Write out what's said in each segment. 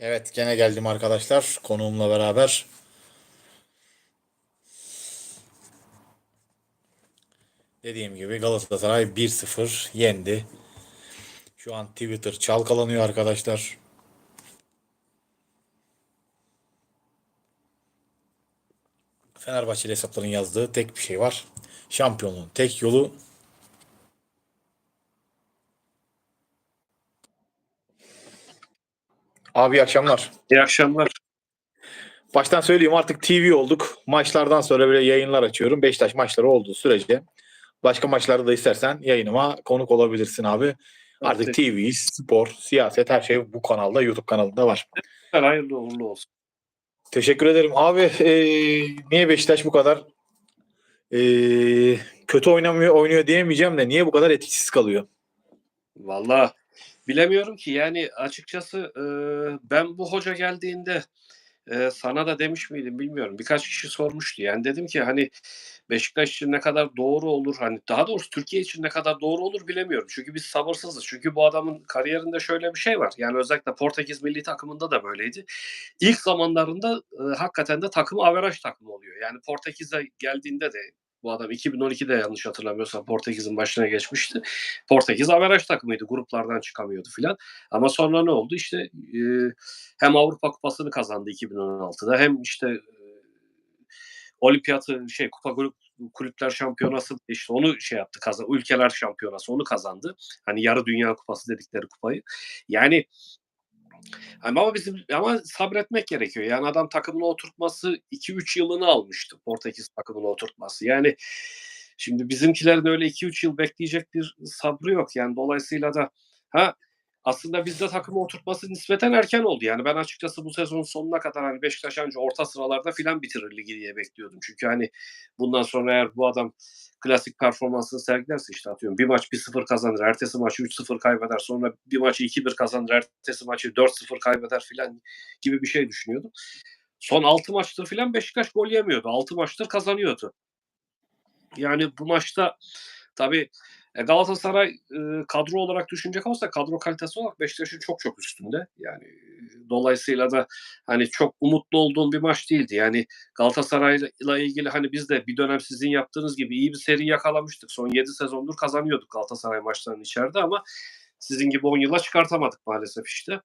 Evet gene geldim arkadaşlar konuğumla beraber. Dediğim gibi Galatasaray 1-0 yendi. Şu an Twitter çalkalanıyor arkadaşlar. Fenerbahçeli hesapların yazdığı tek bir şey var. Şampiyonluğun tek yolu Abi iyi akşamlar. İyi akşamlar. Baştan söyleyeyim artık TV olduk. Maçlardan sonra böyle yayınlar açıyorum. Beşiktaş maçları olduğu sürece. Başka maçlarda da istersen yayınıma konuk olabilirsin abi. Artık Evet. TV, spor, siyaset her şey bu kanalda, YouTube kanalında var. Hayırlı uğurlu olsun. Teşekkür ederim. Abi eee, niye Beşiktaş bu kadar eee, kötü oynamıyor, oynuyor diyemeyeceğim de niye bu kadar etkisiz kalıyor? Valla bilemiyorum ki yani açıkçası e, ben bu hoca geldiğinde e, sana da demiş miydim bilmiyorum. Birkaç kişi sormuştu. Yani dedim ki hani Beşiktaş için ne kadar doğru olur hani daha doğrusu Türkiye için ne kadar doğru olur bilemiyorum. Çünkü biz sabırsızız. Çünkü bu adamın kariyerinde şöyle bir şey var. Yani özellikle Portekiz milli takımında da böyleydi. İlk zamanlarında e, hakikaten de takım averaj takımı oluyor. Yani Portekiz'e geldiğinde de bu adam 2012'de yanlış hatırlamıyorsam Portekiz'in başına geçmişti. Portekiz averaj takımıydı. Gruplardan çıkamıyordu filan. Ama sonra ne oldu? İşte e, hem Avrupa Kupası'nı kazandı 2016'da hem işte e, olimpiyatı şey kupa grup kulüpler şampiyonası işte onu şey yaptı kazan ülkeler şampiyonası onu kazandı. Hani yarı dünya kupası dedikleri kupayı. Yani ama bizim ama sabretmek gerekiyor. Yani adam takımını oturtması 2-3 yılını almıştı Portekiz takımını oturtması. Yani şimdi bizimkilerin öyle 2-3 yıl bekleyecek bir sabrı yok. Yani dolayısıyla da ha aslında bizde takımı oturtması nispeten erken oldu. Yani ben açıkçası bu sezon sonuna kadar hani Beşiktaş anca orta sıralarda filan bitirir ligi diye bekliyordum. Çünkü hani bundan sonra eğer bu adam klasik performansını sergilerse işte atıyorum bir maç 1-0 kazanır, ertesi maçı 3-0 kaybeder, sonra bir maçı 2-1 kazanır, ertesi maçı 4-0 kaybeder filan gibi bir şey düşünüyordum. Son 6 maçtır filan Beşiktaş gol yemiyordu. 6 maçtır kazanıyordu. Yani bu maçta tabii e, Galatasaray e, kadro olarak düşünecek olsa kadro kalitesi olarak Beşiktaş'ın çok çok üstünde. Yani e, dolayısıyla da hani çok umutlu olduğum bir maç değildi. Yani Galatasaray'la ilgili hani biz de bir dönem sizin yaptığınız gibi iyi bir seri yakalamıştık. Son 7 sezondur kazanıyorduk Galatasaray maçlarını içeride ama sizin gibi 10 yıla çıkartamadık maalesef işte.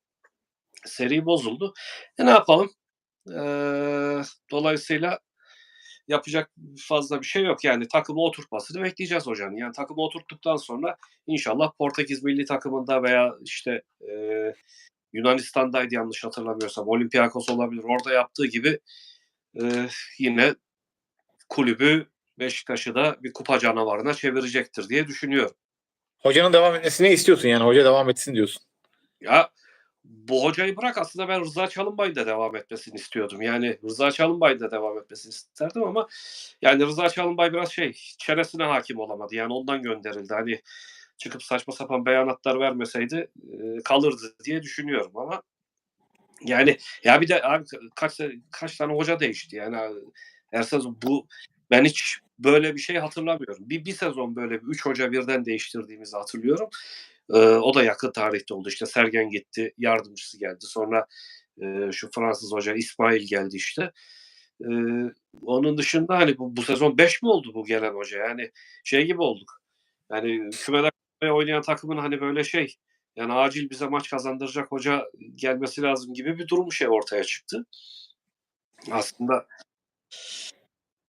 Seri bozuldu. E ne yapalım? E, dolayısıyla yapacak fazla bir şey yok. Yani takımı oturtmasını bekleyeceğiz hocanın. Yani takımı oturttuktan sonra inşallah Portekiz milli takımında veya işte e, Yunanistan'daydı yanlış hatırlamıyorsam. Olympiakos olabilir. Orada yaptığı gibi e, yine kulübü Beşiktaş'ı da bir kupa canavarına çevirecektir diye düşünüyorum. Hocanın devam etmesini istiyorsun yani hoca devam etsin diyorsun. Ya bu hocayı bırak aslında ben Rıza Çalınbay'ın da devam etmesini istiyordum. Yani Rıza Çalınbay'ın da devam etmesini isterdim ama yani Rıza Çalınbay biraz şey çenesine hakim olamadı. Yani ondan gönderildi. Hani çıkıp saçma sapan beyanatlar vermeseydi e, kalırdı diye düşünüyorum ama yani ya bir de abi kaç kaç tane hoca değişti yani her sezon bu ben hiç böyle bir şey hatırlamıyorum. Bir, bir sezon böyle bir üç hoca birden değiştirdiğimizi hatırlıyorum. Ee, o da yakın tarihte oldu. İşte Sergen gitti, yardımcısı geldi. Sonra e, şu Fransız hoca İsmail geldi işte. Ee, onun dışında hani bu, bu sezon 5 mi oldu bu gelen hoca? Yani şey gibi olduk. Yani kümede oynayan takımın hani böyle şey yani acil bize maç kazandıracak hoca gelmesi lazım gibi bir durum şey ortaya çıktı. Aslında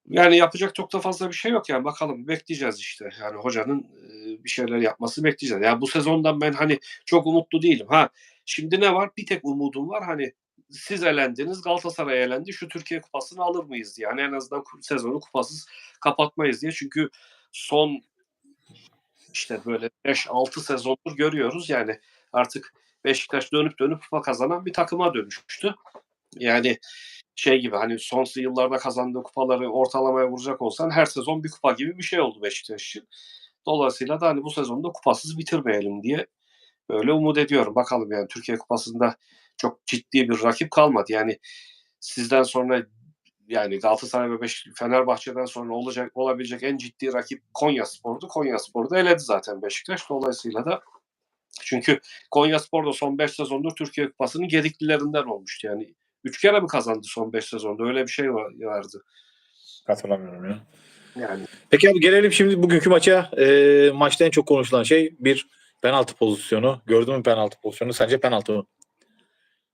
yani yapacak çok da fazla bir şey yok yani bakalım bekleyeceğiz işte. Yani hocanın e, bir şeyler yapması bekleyeceğiz. Yani bu sezondan ben hani çok umutlu değilim. Ha şimdi ne var? Bir tek umudum var. Hani siz elendiniz, Galatasaray elendi. Şu Türkiye Kupası'nı alır mıyız diye. Yani en azından sezonu kupasız kapatmayız diye. Çünkü son işte böyle 5-6 sezondur görüyoruz. Yani artık Beşiktaş dönüp dönüp kupa kazanan bir takıma dönüştü. Yani şey gibi hani son yıllarda kazandığı kupaları ortalamaya vuracak olsan her sezon bir kupa gibi bir şey oldu Beşiktaş için. Dolayısıyla da hani bu sezonda kupasız bitirmeyelim diye böyle umut ediyorum. Bakalım yani Türkiye Kupası'nda çok ciddi bir rakip kalmadı. Yani sizden sonra yani Galatasaray ve Beş Fenerbahçe'den sonra olacak olabilecek en ciddi rakip Konya Spor'du. Konya Spor'u da eledi zaten Beşiktaş. Dolayısıyla da Çünkü Konyaspor da son 5 sezondur Türkiye Kupası'nın gediklilerinden olmuştu. Yani 3 kere mi kazandı son 5 sezonda? Öyle bir şey var, vardı. Hatırlamıyorum ya. Yani Peki abi gelelim şimdi bugünkü maça. Ee, maçta en çok konuşulan şey bir penaltı pozisyonu. Gördün mü penaltı pozisyonu? Sence penaltı mı?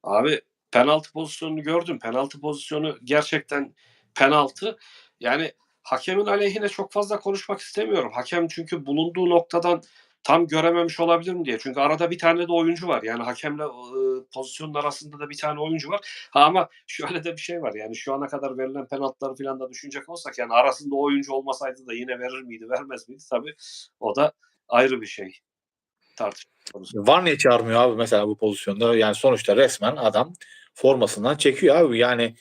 Abi penaltı pozisyonunu gördüm. Penaltı pozisyonu gerçekten penaltı. Yani hakemin aleyhine çok fazla konuşmak istemiyorum. Hakem çünkü bulunduğu noktadan tam görememiş olabilir mi diye. Çünkü arada bir tane de oyuncu var. Yani hakemle e, pozisyonun arasında da bir tane oyuncu var. Ha ama şöyle de bir şey var. Yani şu ana kadar verilen penaltıları falan da düşünecek olsak yani arasında oyuncu olmasaydı da yine verir miydi, vermez miydi? Tabii o da ayrı bir şey. Tartışma konusu. Var niye çağırmıyor abi mesela bu pozisyonda? Yani sonuçta resmen adam formasından çekiyor abi. Yani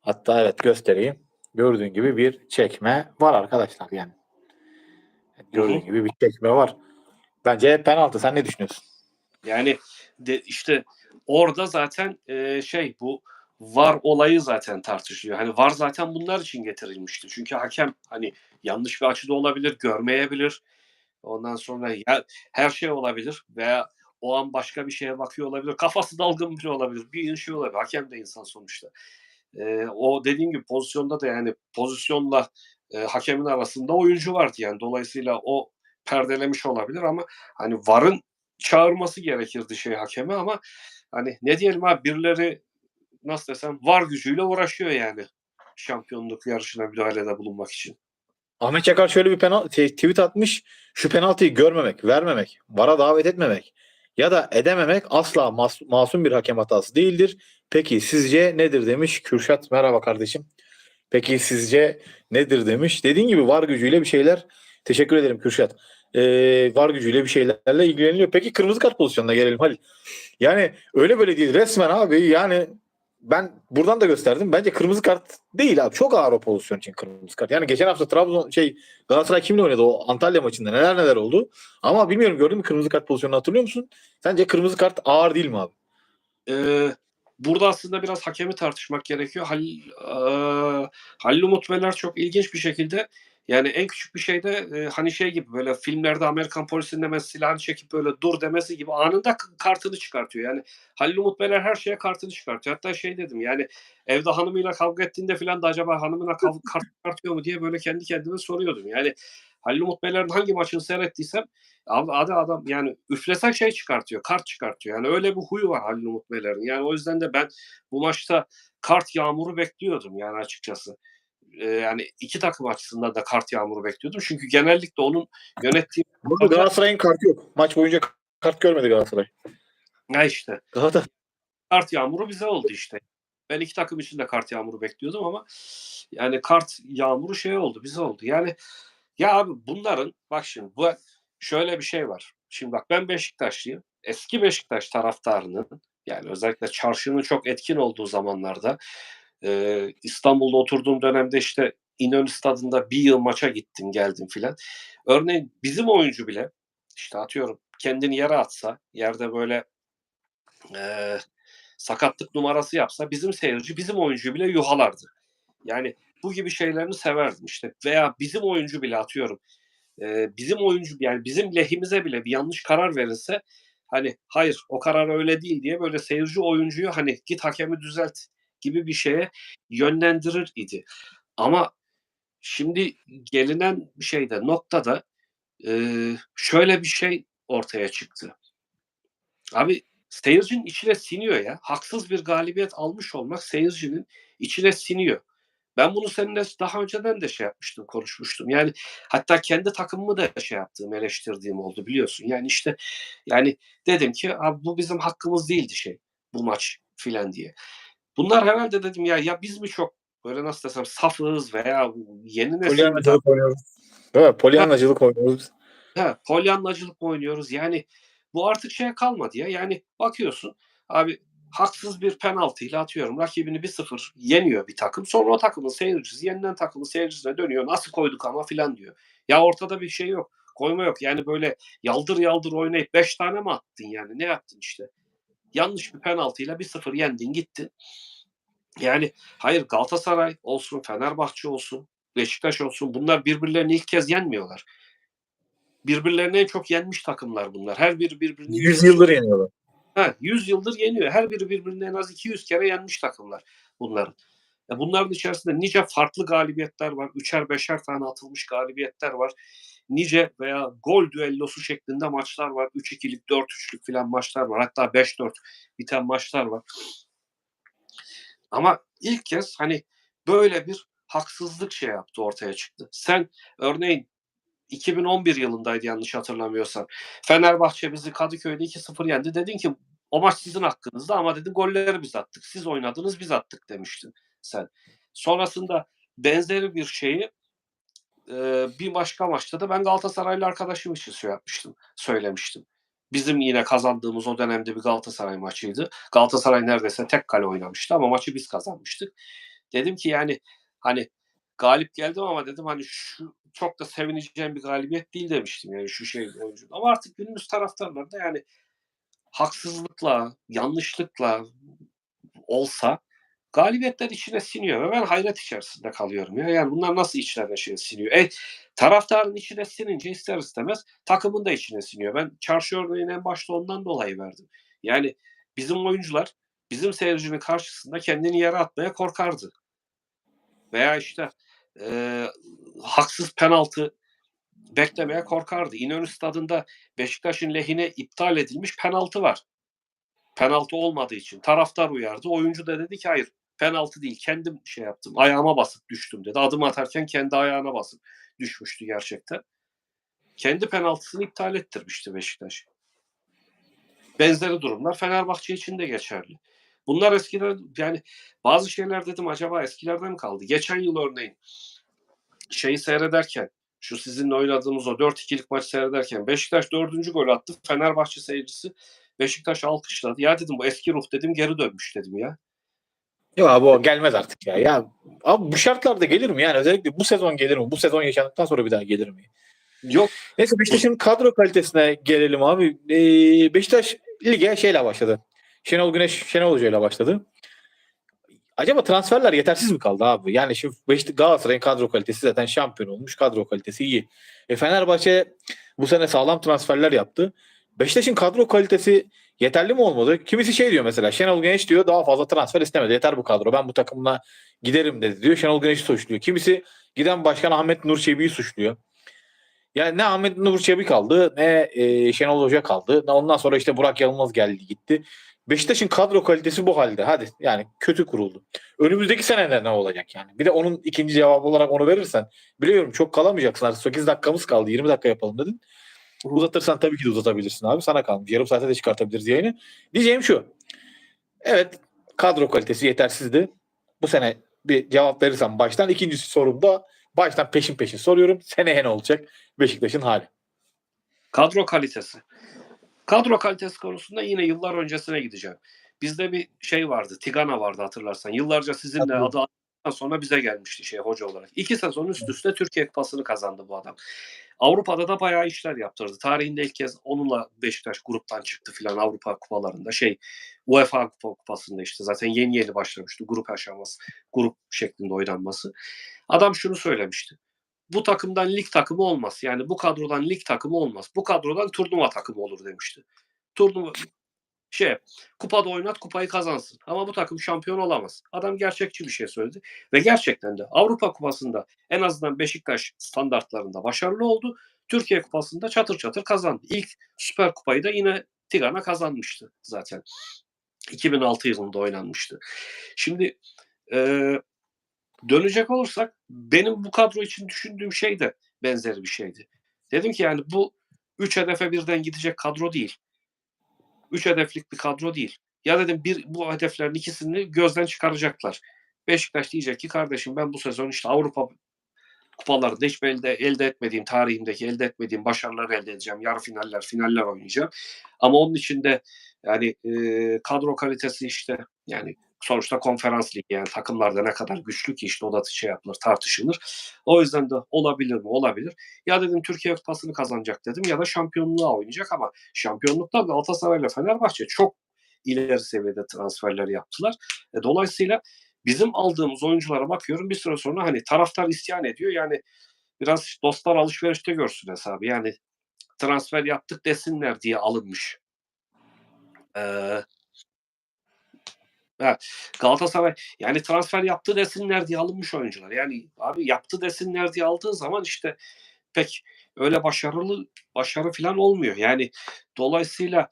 hatta evet göstereyim. Gördüğün gibi bir çekme var arkadaşlar yani. Gördüğün gibi bir çekme var. Bence penaltı. Sen ne düşünüyorsun? Yani de işte orada zaten e, şey bu var olayı zaten tartışılıyor. Hani var zaten bunlar için getirilmişti. Çünkü hakem hani yanlış bir açıda olabilir, görmeyebilir. Ondan sonra ya, her şey olabilir veya o an başka bir şeye bakıyor olabilir. Kafası dalgın bile olabilir. Bir şey olabilir. Hakem de insan sonuçta. E, o dediğim gibi pozisyonda da yani pozisyonla e, hakemin arasında oyuncu vardı yani. Dolayısıyla o perdelemiş olabilir ama hani varın çağırması gerekirdi şey hakeme ama hani ne diyelim abi birileri nasıl desem var gücüyle uğraşıyor yani şampiyonluk yarışına müdahalede bulunmak için. Ahmet Çakar şöyle bir penaltı tweet atmış. Şu penaltıyı görmemek, vermemek, vara davet etmemek ya da edememek asla mas- masum bir hakem hatası değildir. Peki sizce nedir demiş Kürşat. Merhaba kardeşim. Peki sizce nedir demiş. Dediğin gibi var gücüyle bir şeyler. Teşekkür ederim Kürşat. Ee, var gücüyle bir şeylerle ilgileniyor. Peki kırmızı kart pozisyonuna gelelim Halil. Yani öyle böyle değil. Resmen abi yani ben buradan da gösterdim. Bence kırmızı kart değil abi. Çok ağır o pozisyon için kırmızı kart. Yani geçen hafta Trabzon şey Galatasaray kimle oynadı o Antalya maçında neler neler oldu. Ama bilmiyorum gördün mü kırmızı kart pozisyonunu hatırlıyor musun? Sence kırmızı kart ağır değil mi abi? Ee, burada aslında biraz hakemi tartışmak gerekiyor. Halil, eee Halil Umut Meler çok ilginç bir şekilde yani en küçük bir şeyde e, hani şey gibi böyle filmlerde Amerikan polisinin hemen silahını çekip böyle dur demesi gibi anında kartını çıkartıyor. Yani Halil Umut Meler her şeye kartını çıkartıyor. Hatta şey dedim yani evde hanımıyla kavga ettiğinde falan da acaba hanımına kav- kart çıkartıyor mu diye böyle kendi kendime soruyordum. Yani Halil Umut Meler'in hangi maçını seyrettiysem adam, adam yani üflesen şey çıkartıyor, kart çıkartıyor. Yani öyle bir huyu var Halil Umut Meler'in. Yani o yüzden de ben bu maçta kart yağmuru bekliyordum yani açıkçası. Ee, yani iki takım açısından da kart yağmuru bekliyordum. Çünkü genellikle onun yönettiği Burada Galatasaray'ın kartı yok. Maç boyunca kart görmedi Galatasaray. ne işte Galatasaray kart yağmuru bize oldu işte. Ben iki takım için de kart yağmuru bekliyordum ama yani kart yağmuru şey oldu bize oldu. Yani ya abi bunların bak şimdi bu şöyle bir şey var. Şimdi bak ben Beşiktaşlıyım. Eski Beşiktaş taraftarının yani özellikle çarşının çok etkin olduğu zamanlarda e, İstanbul'da oturduğum dönemde işte İnönü stadında bir yıl maça gittim geldim filan. Örneğin bizim oyuncu bile işte atıyorum kendini yere atsa yerde böyle e, sakatlık numarası yapsa bizim seyirci bizim oyuncu bile yuhalardı. Yani bu gibi şeylerini severdim işte veya bizim oyuncu bile atıyorum e, bizim oyuncu yani bizim lehimize bile bir yanlış karar verilse hani hayır o karar öyle değil diye böyle seyirci oyuncuyu hani git hakemi düzelt gibi bir şeye yönlendirir idi. Ama şimdi gelinen şeyde noktada e, şöyle bir şey ortaya çıktı. Abi seyircinin içine siniyor ya. Haksız bir galibiyet almış olmak seyircinin içine siniyor. Ben bunu seninle daha önceden de şey yapmıştım, konuşmuştum. Yani hatta kendi takımımı da şey yaptığım, eleştirdiğim oldu biliyorsun. Yani işte yani dedim ki abi bu bizim hakkımız değildi şey bu maç filan diye. Bunlar herhalde dedim ya ya biz mi çok böyle nasıl desem safız veya yeni nesil Polyanacılık oynuyoruz. Değil mi? Polyanacılık oynuyoruz. Ha, polyanlacılık oynuyoruz? Yani bu artık şeye kalmadı ya. Yani bakıyorsun abi haksız bir penaltıyla atıyorum. Rakibini bir sıfır yeniyor bir takım. Sonra o takımın seyircisi yenilen takımın seyircisine dönüyor. Nasıl koyduk ama filan diyor. Ya ortada bir şey yok. Koyma yok. Yani böyle yaldır yaldır oynayıp 5 tane mi attın yani? Ne yaptın işte? Yanlış bir penaltıyla bir sıfır yendin gittin. Yani hayır Galatasaray olsun, Fenerbahçe olsun, Beşiktaş olsun bunlar birbirlerini ilk kez yenmiyorlar. birbirlerini en çok yenmiş takımlar bunlar. Her biri birbirini 100 yıldır yeniyorlar. Ha, 100 yıldır yeniyor. Her biri birbirini en az 200 kere yenmiş takımlar bunların. E bunların içerisinde nice farklı galibiyetler var. Üçer beşer tane atılmış galibiyetler var. Nice veya gol düellosu şeklinde maçlar var. 3-2'lik, 4-3'lük filan maçlar var. Hatta 5-4 biten maçlar var. Ama ilk kez hani böyle bir haksızlık şey yaptı ortaya çıktı. Sen örneğin 2011 yılındaydı yanlış hatırlamıyorsam. Fenerbahçe bizi Kadıköy'de 2-0 yendi. Dedin ki o maç sizin hakkınızda ama dedin golleri biz attık. Siz oynadınız biz attık demiştin sen. Sonrasında benzeri bir şeyi e, bir başka maçta da ben Galatasaraylı arkadaşım için şey yapmıştım, söylemiştim. Bizim yine kazandığımız o dönemde bir Galatasaray maçıydı. Galatasaray neredeyse tek kale oynamıştı ama maçı biz kazanmıştık. Dedim ki yani hani galip geldim ama dedim hani şu çok da sevineceğim bir galibiyet değil demiştim yani şu şey oyuncu. Ama artık günümüz taraftarları da yani haksızlıkla, yanlışlıkla olsa galibiyetler içine siniyor ve ben hayret içerisinde kalıyorum ya. Yani bunlar nasıl içlerine şey siniyor? E, taraftarın içine sinince ister istemez takımın da içine siniyor. Ben çarşı örneğini en başta ondan dolayı verdim. Yani bizim oyuncular bizim seyircinin karşısında kendini yere atmaya korkardı. Veya işte e, haksız penaltı beklemeye korkardı. İnönü stadında Beşiktaş'ın lehine iptal edilmiş penaltı var. Penaltı olmadığı için. Taraftar uyardı. Oyuncu da dedi ki hayır penaltı değil. Kendim şey yaptım. Ayağıma basıp düştüm dedi. Adım atarken kendi ayağına basıp düşmüştü gerçekten. Kendi penaltısını iptal ettirmişti Beşiktaş. Benzeri durumlar Fenerbahçe için de geçerli. Bunlar eskiden yani bazı şeyler dedim acaba eskilerden mi kaldı? Geçen yıl örneğin şeyi seyrederken şu sizinle oynadığımız o 4-2'lik maç seyrederken Beşiktaş dördüncü gol attı. Fenerbahçe seyircisi Beşiktaş alkışladı. Ya dedim bu eski ruh dedim geri dönmüş dedim ya. Yok abi o gelmez artık ya. Ya abi bu şartlarda gelir mi yani? Özellikle bu sezon gelir mi? Bu sezon yaşandıktan sonra bir daha gelir mi? Yok Neyse Beşiktaş'ın kadro kalitesine gelelim abi. Ee, Beşiktaş lige şeyle başladı. Şenol Güneş, Şenol Hoca ile başladı. Acaba transferler yetersiz mi kaldı abi? Yani şimdi Beşiktaş Galatasaray'ın kadro kalitesi zaten şampiyon olmuş. Kadro kalitesi iyi. E Fenerbahçe bu sene sağlam transferler yaptı. Beşiktaş'ın kadro kalitesi yeterli mi olmadı? Kimisi şey diyor mesela Şenol Güneş diyor daha fazla transfer istemedi. Yeter bu kadro. Ben bu takımla giderim dedi diyor. Şenol Güneş'i suçluyor. Kimisi giden başkan Ahmet Nur Çebi'yi suçluyor. Yani ne Ahmet Nur Çebi kaldı ne e, Şenol Hoca kaldı. Ne ondan sonra işte Burak Yılmaz geldi gitti. Beşiktaş'ın kadro kalitesi bu halde. Hadi yani kötü kuruldu. Önümüzdeki senede ne olacak yani? Bir de onun ikinci cevabı olarak onu verirsen. Biliyorum çok kalamayacaksın artık. 8 dakikamız kaldı. 20 dakika yapalım dedin. Uzatırsan tabii ki de uzatabilirsin abi. Sana kalmış. Yarım saate de çıkartabiliriz yayını. Diyeceğim şu. Evet kadro kalitesi yetersizdi. Bu sene bir cevap verirsem baştan. ikinci sorumda baştan peşin peşin soruyorum. Seneye ne olacak Beşiktaş'ın hali? kadro kalitesi. Kadro kalitesi konusunda yine yıllar öncesine gideceğim. Bizde bir şey vardı. Tigana vardı hatırlarsan. Yıllarca sizinle Tabii. adı sonra bize gelmişti şey hoca olarak. İki sezon üst üste Türkiye Kupası'nı kazandı bu adam. Avrupa'da da bayağı işler yaptırdı. Tarihinde ilk kez onunla Beşiktaş gruptan çıktı filan Avrupa kupalarında. Şey UEFA Kupa Kupası'nda işte zaten yeni yeni başlamıştı grup aşaması. Grup şeklinde oynanması. Adam şunu söylemişti. Bu takımdan lig takımı olmaz. Yani bu kadrodan lig takımı olmaz. Bu kadrodan turnuva takımı olur demişti. Turnuva şey kupada oynat kupayı kazansın. Ama bu takım şampiyon olamaz. Adam gerçekçi bir şey söyledi. Ve gerçekten de Avrupa Kupası'nda en azından Beşiktaş standartlarında başarılı oldu. Türkiye Kupası'nda çatır çatır kazandı. İlk Süper Kupayı da yine Tigana kazanmıştı zaten. 2006 yılında oynanmıştı. Şimdi eee dönecek olursak benim bu kadro için düşündüğüm şey de benzeri bir şeydi. Dedim ki yani bu üç hedefe birden gidecek kadro değil. Üç hedeflik bir kadro değil. Ya dedim bir bu hedeflerin ikisini gözden çıkaracaklar. Beşiktaş diyecek ki kardeşim ben bu sezon işte Avrupa kupalarında hiç elde, elde etmediğim tarihimdeki elde etmediğim başarılar elde edeceğim. Yarı finaller, finaller oynayacağım. Ama onun içinde yani e, kadro kalitesi işte yani sonuçta konferans ligi yani takımlarda ne kadar güçlü ki işte o da şey yapılır tartışılır. O yüzden de olabilir mi? Olabilir. Ya dedim Türkiye Kupası'nı kazanacak dedim ya da şampiyonluğa oynayacak ama şampiyonlukta Galatasaray ile Fenerbahçe çok ileri seviyede transferler yaptılar. E, dolayısıyla bizim aldığımız oyunculara bakıyorum bir süre sonra hani taraftar isyan ediyor yani biraz dostlar alışverişte görsün hesabı. Yani transfer yaptık desinler diye alınmış. Ee, ha, Galatasaray yani transfer yaptı desinler diye alınmış oyuncular. Yani abi yaptı desinler diye aldığın zaman işte pek öyle başarılı başarı falan olmuyor. Yani dolayısıyla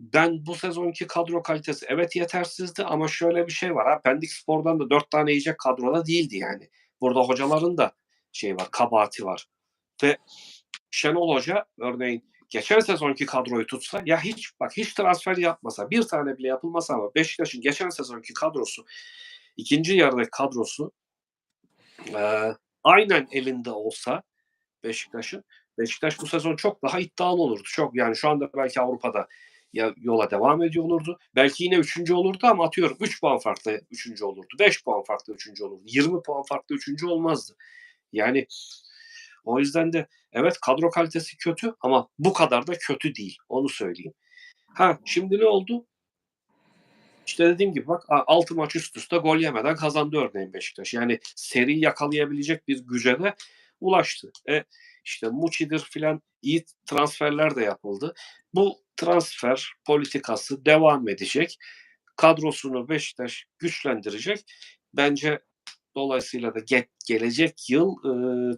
ben bu sezonki kadro kalitesi evet yetersizdi ama şöyle bir şey var. Ha, Pendik Spor'dan da dört tane yiyecek kadroda değildi yani. Burada hocaların da şey var, kabahati var. Ve Şenol Hoca örneğin geçen sezonki kadroyu tutsa ya hiç bak hiç transfer yapmasa bir tane bile yapılmasa ama Beşiktaş'ın geçen sezonki kadrosu ikinci yarıdaki kadrosu e, aynen elinde olsa Beşiktaş'ın Beşiktaş bu sezon çok daha iddialı olurdu. Çok yani şu anda belki Avrupa'da ya yola devam ediyor olurdu. Belki yine üçüncü olurdu ama atıyorum 3 puan farklı üçüncü olurdu. 5 puan farklı üçüncü olurdu. 20 puan farklı üçüncü olmazdı. Yani o yüzden de evet kadro kalitesi kötü ama bu kadar da kötü değil. Onu söyleyeyim. Ha şimdi ne oldu? İşte dediğim gibi bak 6 maç üst üste gol yemeden kazandı örneğin Beşiktaş. Yani seri yakalayabilecek bir güce de ulaştı. E, işte Muçi'dir filan iyi transferler de yapıldı. Bu transfer politikası devam edecek. Kadrosunu Beşiktaş güçlendirecek. Bence dolayısıyla da ge- gelecek yıl e,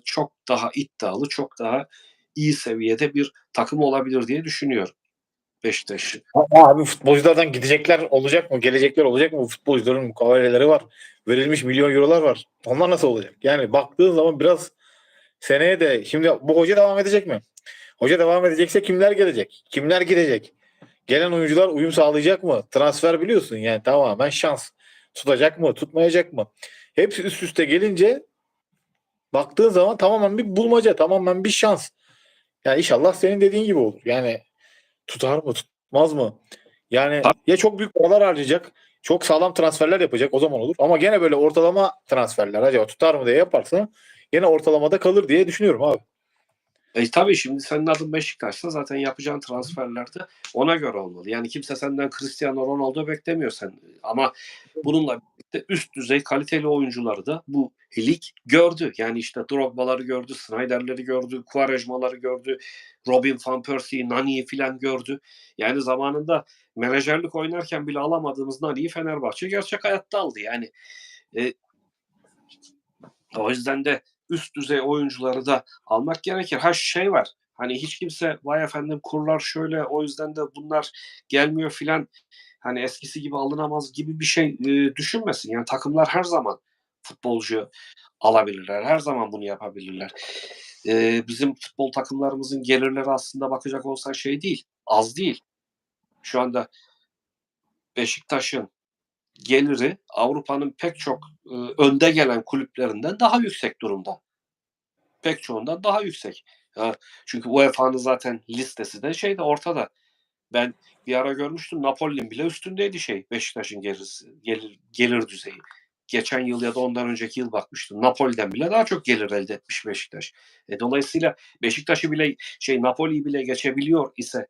çok daha iddialı, çok daha iyi seviyede bir takım olabilir diye düşünüyorum Beşiktaş'ı. Ama abi futbolculardan gidecekler olacak mı? Gelecekler olacak mı? Futbolcuların mukaveleleri var. Verilmiş milyon eurolar var. Onlar nasıl olacak? Yani baktığın zaman biraz seneye de şimdi bu hoca devam edecek mi? Hoca devam edecekse kimler gelecek? Kimler gidecek? Gelen oyuncular uyum sağlayacak mı? Transfer biliyorsun yani tamamen şans. Tutacak mı? Tutmayacak mı? Hepsi üst üste gelince baktığın zaman tamamen bir bulmaca, tamamen bir şans. Yani inşallah senin dediğin gibi olur. Yani tutar mı, tutmaz mı? Yani ya çok büyük paralar harcayacak, çok sağlam transferler yapacak o zaman olur. Ama gene böyle ortalama transferler acaba tutar mı diye yaparsa yine ortalamada kalır diye düşünüyorum abi. E tabii şimdi senin adın Beşiktaş'sa zaten yapacağın transferler de ona göre olmalı. Yani kimse senden Cristiano Ronaldo beklemiyor sen. Ama bununla birlikte üst düzey kaliteli oyuncuları da bu lig gördü. Yani işte Drogba'ları gördü, Snyder'leri gördü, Quaresma'ları gördü, Robin van Persie'yi, Nani'yi filan gördü. Yani zamanında menajerlik oynarken bile alamadığımız Nani'yi Fenerbahçe gerçek hayatta aldı. Yani e, o yüzden de üst düzey oyuncuları da almak gerekir. Ha şey var. Hani hiç kimse vay efendim kurlar şöyle o yüzden de bunlar gelmiyor filan hani eskisi gibi alınamaz gibi bir şey e, düşünmesin. Yani takımlar her zaman futbolcu alabilirler. Her zaman bunu yapabilirler. E, bizim futbol takımlarımızın gelirleri aslında bakacak olsan şey değil. Az değil. Şu anda Beşiktaş'ın geliri Avrupa'nın pek çok e, önde gelen kulüplerinden daha yüksek durumda. Pek çoğundan daha yüksek. Ha, çünkü UEFA'nın zaten listesi de şeyde ortada. Ben bir ara görmüştüm Napoli'nin bile üstündeydi şey Beşiktaş'ın gelirisi, gelir, gelir düzeyi. Geçen yıl ya da ondan önceki yıl bakmıştım. Napoli'den bile daha çok gelir elde etmiş Beşiktaş. E, dolayısıyla Beşiktaş'ı bile şey Napoli'yi bile geçebiliyor ise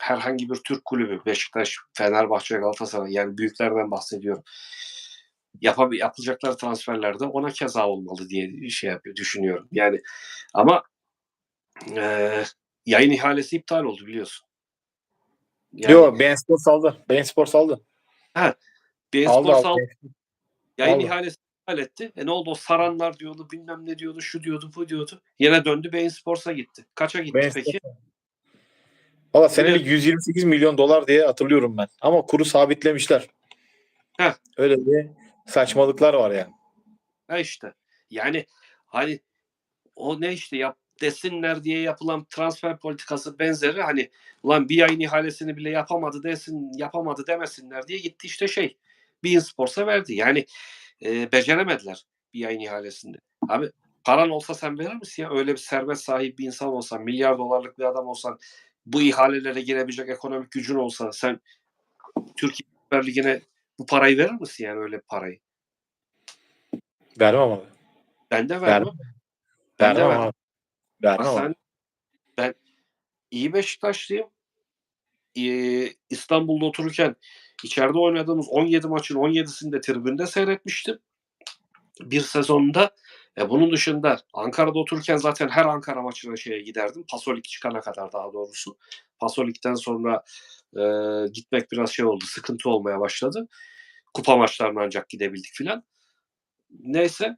herhangi bir Türk kulübü Beşiktaş, Fenerbahçe, Galatasaray yani büyüklerden bahsediyorum. Yapab yapılacakları transferlerde ona keza olmalı diye şey yapıyor düşünüyorum. Yani ama e, yayın ihalesi iptal oldu biliyorsun. Yani, Yok Ben Spor saldı. Ben Spor saldı. Bein Aldı, Spor aldı. sal- yayın aldı. ihalesi iptal etti. E ne oldu? O saranlar diyordu, bilmem ne diyordu, şu diyordu, bu diyordu. Yine döndü Bein Sports'a gitti. Kaça gitti Bein peki? Valla senelik 128 milyon dolar diye hatırlıyorum ben. Ama kuru sabitlemişler. Heh. Öyle bir saçmalıklar var yani. Ha işte. Yani hani o ne işte yap desinler diye yapılan transfer politikası benzeri hani ulan bir ayın ihalesini bile yapamadı desin yapamadı demesinler diye gitti işte şey Bein Sports'a verdi. Yani e, beceremediler bir ayın ihalesinde. Abi paran olsa sen verir misin ya? Öyle bir servet sahibi bir insan olsan, milyar dolarlık bir adam olsan, bu ihalelere girebilecek ekonomik gücün olsa sen Türkiye Süper Ligi'ne bu parayı verir misin yani öyle bir parayı? Vermem abi. Ben de Vermem. vermem. Ben de Vermem abi. Vermem Bak sen, ben iyi Beşiktaşlıyım. Ee, İstanbul'da otururken içeride oynadığımız 17 maçın 17'sini de tribünde seyretmiştim. Bir sezonda E bunun dışında Ankara'da otururken zaten her Ankara maçına şeye giderdim. Pasolik çıkana kadar daha doğrusu. Pasolik'ten sonra e, gitmek biraz şey oldu. Sıkıntı olmaya başladı. Kupa maçlarına ancak gidebildik filan. Neyse.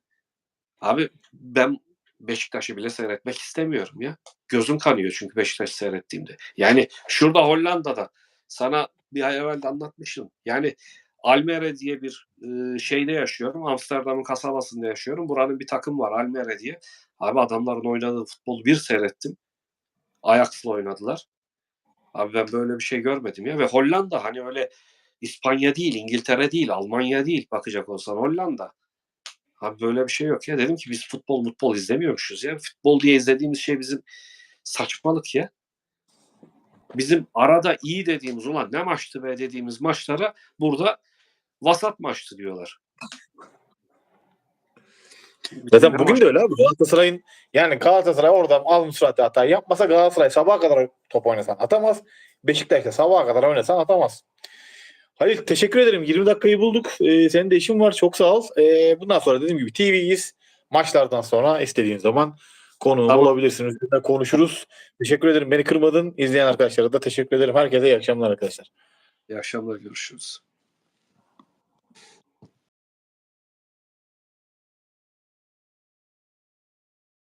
Abi ben Beşiktaş'ı bile seyretmek istemiyorum ya. Gözüm kanıyor çünkü Beşiktaş'ı seyrettiğimde. Yani şurada Hollanda'da sana bir ay evvel de anlatmıştım. Yani Almere diye bir e, şeyde yaşıyorum. Amsterdam'ın kasabasında yaşıyorum. Buranın bir takım var Almere diye. Abi adamların oynadığı futbolu bir seyrettim. Ajax'la oynadılar. Abi ben böyle bir şey görmedim ya. Ve Hollanda hani öyle İspanya değil, İngiltere değil, Almanya değil bakacak olsan Hollanda. Abi böyle bir şey yok ya. Dedim ki biz futbol futbol izlemiyormuşuz ya. Futbol diye izlediğimiz şey bizim saçmalık ya. Bizim arada iyi dediğimiz ulan ne maçtı be dediğimiz maçlara burada vasat maçtı diyorlar. Zaten Ne bugün maç- de öyle abi. Galatasaray'ın yani Galatasaray orada al Musrati hatayı yapmasa Galatasaray sabaha kadar top oynasan atamaz. Beşiktaş'ta sabaha kadar oynasan atamaz. Halil teşekkür ederim. 20 dakikayı bulduk. Ee, senin de işin var. Çok sağ ol. Ee, bundan sonra dediğim gibi TV'yiz. Maçlardan sonra istediğin zaman konuğum Tamam. olabilirsiniz. Konuşuruz. Teşekkür ederim. Beni kırmadın. İzleyen arkadaşlara da teşekkür ederim. Herkese iyi akşamlar arkadaşlar. İyi akşamlar görüşürüz.